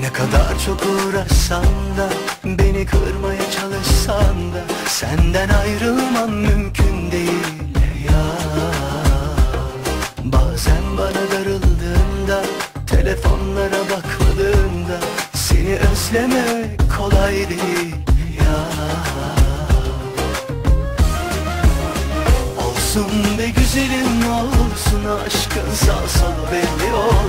Ne kadar çok uğraşsan da Beni kırmaya çalışsan da Senden ayrılmam mümkün değil ya. Bazen bana darıldığında Telefonlara bakmadığında Seni özlemek kolay değil ya. Olsun be güzelim olsun aşkın sağ solu belli olmaz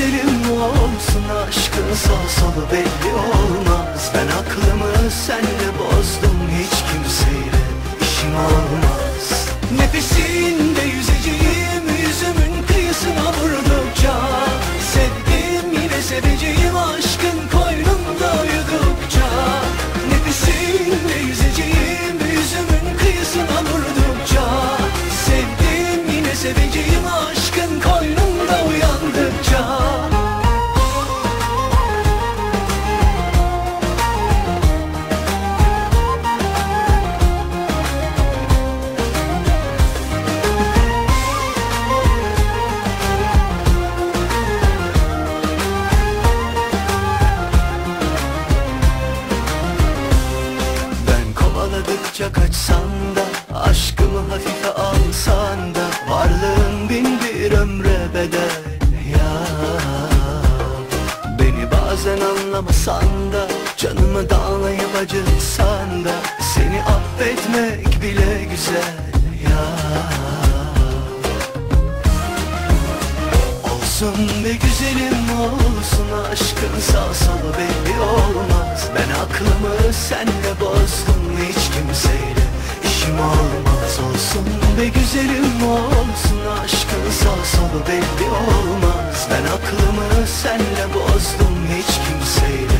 güzelim olsun aşkın sağ solu belli olmaz. Ben aklımı senle bozdum hiç kimseyle işim olmaz. Nefesinde yüzeceğim yüzümün kıyısına vurdukça Sevdim yine seveceğim aşkın koynunda uyudukça. Nefesinde yüzeceğim kovaladıkça kaçsan da Aşkımı hafife alsan da Varlığın bin bir ömre bedel ya. Beni bazen anlamasan da Canımı dağlayıp acıtsan da Seni affetmek bile güzel ya. Olsun be güzelim olsun aşkın sağ solu belli olmaz. Ben aklımı senle Olsun be güzelim olsun aşkın sağ solu belli olmaz. Ben aklımı senle bozdum hiç kimseyle